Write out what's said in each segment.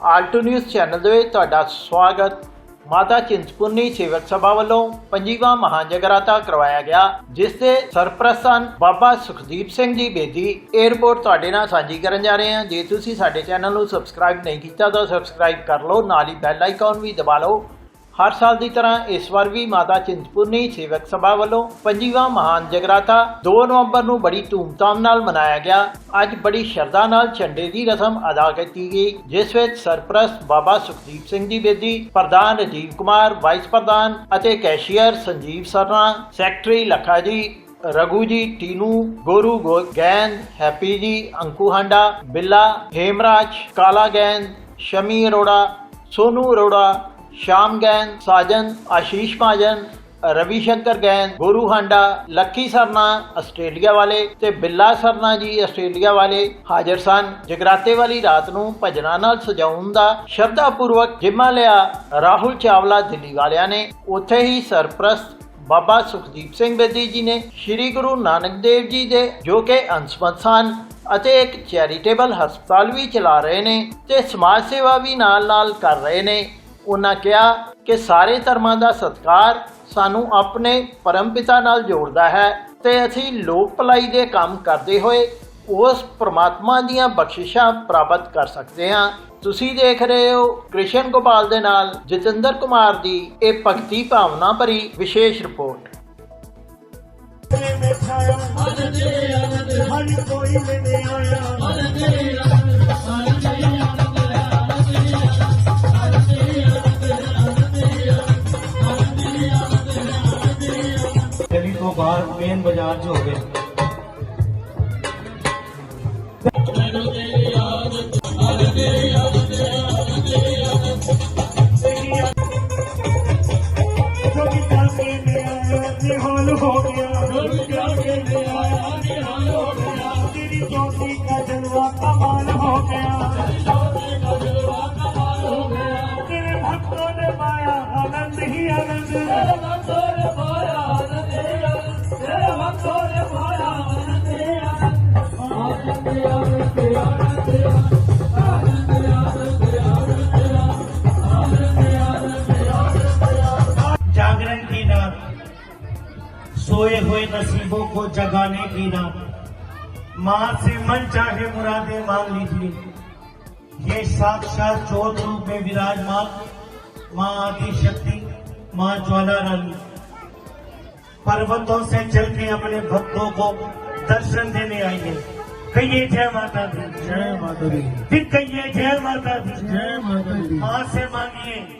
Alto news channel ਦੇ ਵਿੱਚ ਤੁਹਾਡਾ ਸਵਾਗਤ। ਮਾਤਾ ਚਿੰਤਪੁਰਨੀ ਸੇਵਕ ਸਭਾ ਵੱਲੋਂ ਪੰਜੀਵਾਂ ਮਹਾਜਗਰਾਤਾ ਕਰਵਾਇਆ ਗਿਆ, ਜਿਸ ਦੇ ਸਰਪ੍ਰਸਤ ਹਨ ਬਾਬਾ ਸੁਖਦੀਪ ਸਿੰਘ ਜੀ ਬੇਦੀ। ਇਹ ਤੁਹਾਡੇ ਨਾਲ ਸਾਂਝੀ ਕਰਨ ਜਾ ਰਹੇ ਹਾਂ। ਜੇ ਤੁਸੀਂ ਸਾਡੇ ਚੈਨਲ ਨੂੰ ਸਬਸਕ੍ਰਾਈਬ ਨਹੀਂ ਕੀਤਾ ਤਾਂ ਸਬਸਕ੍ਰਾਈਬ ਕਰ ਲਓ, ਨਾਲ ਹੀ ਬੈਲ ਆਈਕਨ ਵੀ ਦਬਾ ਲਓ। ਹਰ ਸਾਲ ਦੀ ਤਰ੍ਹਾਂ ਇਸ ਵਾਰ ਵੀ ਮਾਤਾ ਚਿੰਤਪੁਰਨੀ ਸੇਵਕ ਸਭਾ ਵੱਲੋਂ ਪੰਜੀਵਾਂ ਮਹਾਨ ਜਗਰਾਤਾ 2 ਨਵੰਬਰ ਨੂੰ ਬੜੀ ਧੂਮਧਾਮ ਨਾਲ ਮਨਾਇਆ ਗਿਆ। ਅੱਜ ਬੜੀ ਸ਼ਰਧਾ ਨਾਲ ਝੰਡੇ ਦੀ ਰਸਮ ਅਦਾ ਕੀਤੀ ਗਈ, ਜਿਸ ਵਿੱਚ ਸਰਪ੍ਰਸਤ ਬਾਬਾ ਸੁਖਦੀਪ ਸਿੰਘ ਜੀ ਬੇਦੀ ਪ੍ਰਧਾਨ ਰਾਜੀਵ ਕੁਮਾਰ, ਵਾਈਸ ਪ੍ਰਧਾਨ ਅਤੇ ਕੈਸ਼ੀਅਰ ਸੰਜੀਵ ਸਰਨਾ, ਸੈਕਟਰੀ ਲੱਖਾ ਜੀ, ਰਘੂ ਜੀ, ਟੀਨੂ, ਗੋਰੂ ਗੋ- ਗੈਂਦ, ਹੈਪੀ ਜੀ, ਅੰਕੂ ਹਾਂਡਾ, ਬਿੱਲਾ, ਹੇਮਰਾਜ, ਕਾਲਾ ਗੈਂਦ, ਸ਼ਮੀ ਅਰੋੜਾ, ਸੋਨੂ ਅਰੋੜਾ ਸ਼ਾਮ ਗੈਨ ਸਾਜਨ, ਆਸ਼ੀਸ਼ ਮਾਜਨ ਰਵੀ ਸ਼ੰਕਰ ਗੈਨ ਗੁਰੂ ਹਾਂਡਾ, ਲੱਕੀ ਸਰਨਾ, ਆਸਟ੍ਰੇਲੀਆ ਵਾਲੇ ਤੇ ਬਿੱਲਾ ਸਰਨਾ ਜੀ ਆਸਟ੍ਰੇਲੀਆ ਵਾਲੇ ਹਾਜ਼ਰ ਸਨ। ਜਗਰਾਤੇ ਵਾਲੀ ਰਾਤ ਨੂੰ ਭਜਨਾਂ ਨਾਲ ਸਜਾਉਣ ਦਾ ਸ਼ਰਧਾ ਪੂਰਵਕ ਜਿੰਮਾ ਲਿਆ ਰਾਹੁਲ ਚਾਵਲਾ ਦਿੱਲੀ ਵਾਲਿਆਂ ਨੇ। ਉੱਥੇ ਹੀ ਸਰਪ੍ਰਸਤ ਬਾਬਾ ਸੁਖਦੀਪ ਸਿੰਘ ਬੇਦੀ ਜੀ ਨੇ ਸ੍ਰੀ ਗੁਰੂ ਨਾਨਕ ਦੇਵ ਜੀ ਦੇ ਜੋ ਕਿ ਅੰਸ਼ਮਤ ਸਨ ਅਤੇ ਇੱਕ ਚੈਰੀਟੇਬਲ ਹਸਪਤਾਲ ਵੀ ਚਲਾ ਰਹੇ ਨੇ ਤੇ ਸਮਾਜ ਸੇਵਾ ਵੀ ਨਾਲ-ਨਾਲ ਕਰ ਰਹੇ ਨੇ। ਉਹਨਾਂ ਕਿਹਾ ਕਿ ਸਾਰੇ ਧਰਮਾਂ ਦਾ ਸਤਕਾਰ ਸਾਨੂੰ ਆਪਣੇ ਪਰਮ ਪਿਤਾ ਨਾਲ ਜੋੜਦਾ ਹੈ ਤੇ ਅਸੀਂ ਲੋਕ ਭਲਾਈ ਦੇ ਕੰਮ ਕਰਦੇ ਹੋਏ ਉਸ ਪ੍ਰਮਾਤਮਾ ਦੀਆਂ ਬਖਸ਼ਿਸ਼ਾਂ ਪ੍ਰਾਪਤ ਕਰ ਸਕਦੇ ਹਾਂ। ਤੁਸੀਂ ਦੇਖ ਰਹੇ ਹੋ ਕ੍ਰਿਸ਼ਨ ਗੋਪਾਲ ਦੇ ਨਾਲ ਜਤਿੰਦਰ ਕੁਮਾਰ ਦੀ ਇਹ ਭਗਤੀ ਭਾਵਨਾ ਭਰੀ ਵਿਸ਼ੇਸ਼ ਰਿਪੋਰਟ। ਕੋਈ ਮੈਨੇ ਆਇਆ ਬਾਹਰ ਮੇਨ ਬਾਜ਼ਾਰ 'ਚ ਹੋਵੇ ਤੇਰੀ ਜੋਤੀ ਦਾ ਜਲਵਾ ਕਮਾਲ ਹੋ ਗਿਆ। سوئے ہوئے نصیبوں کو جگانے کی نام ماں سے من چاہے مرادیں مان لیجیے۔ یہ ساکشات چوت روپ میں وراجمان ماں ماں آتی شکتی ماں جوالا رانی۔ پروتوں سے چل کے اپنے بھکتوں کو درشن دینے آئیے۔ کہیے جے ماتا دی۔ جے ماتا دی۔ پھر کہیے جے ماتا دی۔ جے ماتا دی۔ ماں سے مانگیے۔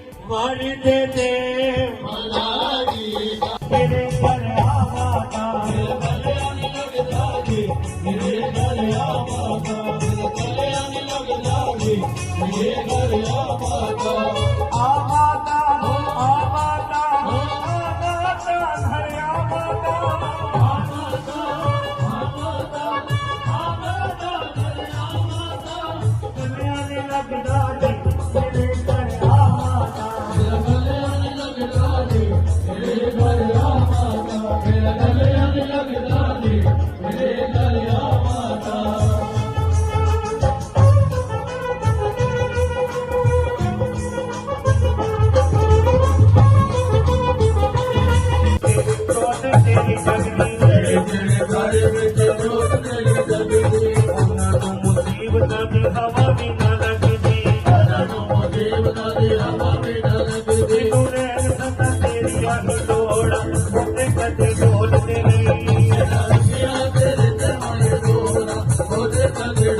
ਵਰਦੇ ਤੇ। ਮਲਾਈ ਤੇਰੇ ਘਰ ਆਵਾ ਦਾ। ਮੇਰੇ ਬਲਿਆ ਨੀ ਲੱਗਦਾ ਜੀ ਮੇਰੇ ਬਲਿਆ ਆਵਾ ਦਾ ਮੇਰੇ ਬਲਿਆ ਨੀ ਲੱਗਦਾ ਜੀ ਮੇਰੇ ਬਲਿਆ ਆਵਾ ਹਵਾ ਵੀ ਨਾ ਲੱਗਦੀ। ਰਾਜਾ ਨੂੰ ਦੇਵ ਦਾ ਦੇ ਹਵਾ ਵੀ ਨਾ ਲੱਗਦੀ ਸਿੱਧੂ ਨੇ ਸਤਾ ਤੇਰੀ ਅੱਖ ਡੋੜਾ ਮੁੱਤੇ ਕਦੇ ਡੋਲਦੇ ਨਹੀਂ ਰਾਜਾ ਤੇਰੇ ਤੇ ਮਾਏ ਡੋੜਾ ਉਹਦੇ ਕਦੇ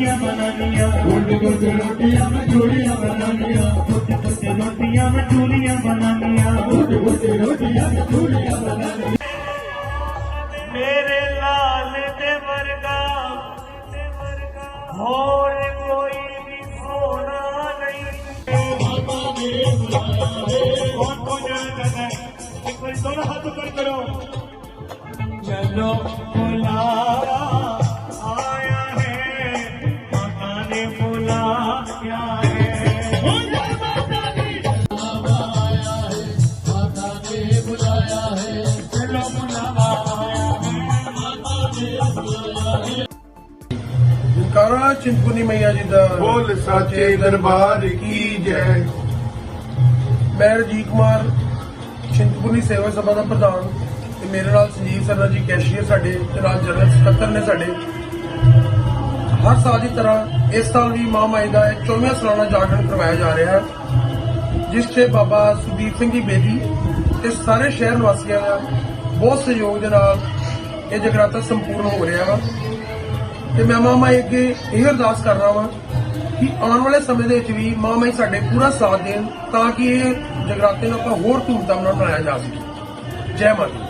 रोटियां बनानियां गुड़ गुड़ रोटियां में चूड़ियां बनानियां गुड़ गुड़ रोटियां में चूड़ियां बनानियां गुड़ गुड़ रोटियां में चूड़ियां बनानियां मेरे लाल देवर का होर कोई भी सोना नहीं कौन कौन जाना चाहता है एक बार दोनों हाथ ऊपर करो चलो ਕਾਰਾ ਚਿੰਤਪੁਰਨੀ ਮਈਆ ਜੀ ਦਾ ਬੋਲ ਸਾਚੇ ਦਰਬਾਰ ਕੀ ਜੈ। ਮੈਂ ਰਜੀਤ ਕੁਮਾਰ ਚਿੰਤਪੁਰਨੀ ਸੇਵਾ ਸਭਾ ਦਾ ਪ੍ਰਧਾਨ ਤੇ ਮੇਰੇ ਨਾਲ ਸੰਜੀਵ ਸਰਨਾ ਜੀ ਕੈਸ਼ੀਅਰ ਸਾਡੇ ਤੇ ਨਾਲ ਜਨਰਲ ਸਕੱਤਰ ਨੇ ਸਾਡੇ। ਹਰ ਸਾਲ ਦੀ ਤਰ੍ਹਾਂ ਇਸ ਸਾਲ ਵੀ ਮਾਂ ਮਾਈ ਦਾ 24ਵਾਂ ਸਾਲਾਨਾ ਜਾਗਰਣ ਕਰਵਾਇਆ ਜਾ ਰਿਹਾ ਹੈ ਜਿਸ 'ਚ ਬਾਬਾ ਸੁਦੀਪ ਸਿੰਘ ਜੀ ਬੇਦੀ ਤੇ ਸਾਰੇ ਸ਼ਹਿਰ ਨਿਵਾਸੀਆਂ ਦਾ ਬਹੁਤ ਸਹਿਯੋਗ ਦੇ ਨਾਲ ਇਹ ਜਗਰਾਤਾ ਸੰਪੂਰਨ ਹੋ ਰਿਹਾ ਵਾ। ਤੇ ਮੈਂ ਮਾਂ ਮਾਈ ਅੱਗੇ ਇਹ ਅਰਦਾਸ ਕਰ ਰਹਾ ਵਾਂ ਕਿ ਆਉਣ ਵਾਲੇ ਸਮੇਂ ਦੇ ਵਿੱਚ ਵੀ ਮਾਂ ਮਾਈ ਸਾਡੇ ਪੂਰਾ ਸਾਥ ਦੇਣ ਤਾਂ ਕਿ ਇਹ ਜਗਰਾਤੇ ਨੂੰ ਆਪਾਂ ਹੋਰ ਧੂਮਧਾਮ ਨਾਲ ਮਨਾਇਆ ਜਾ ਸਕੇ। ਜੈ ਮਾਤਾ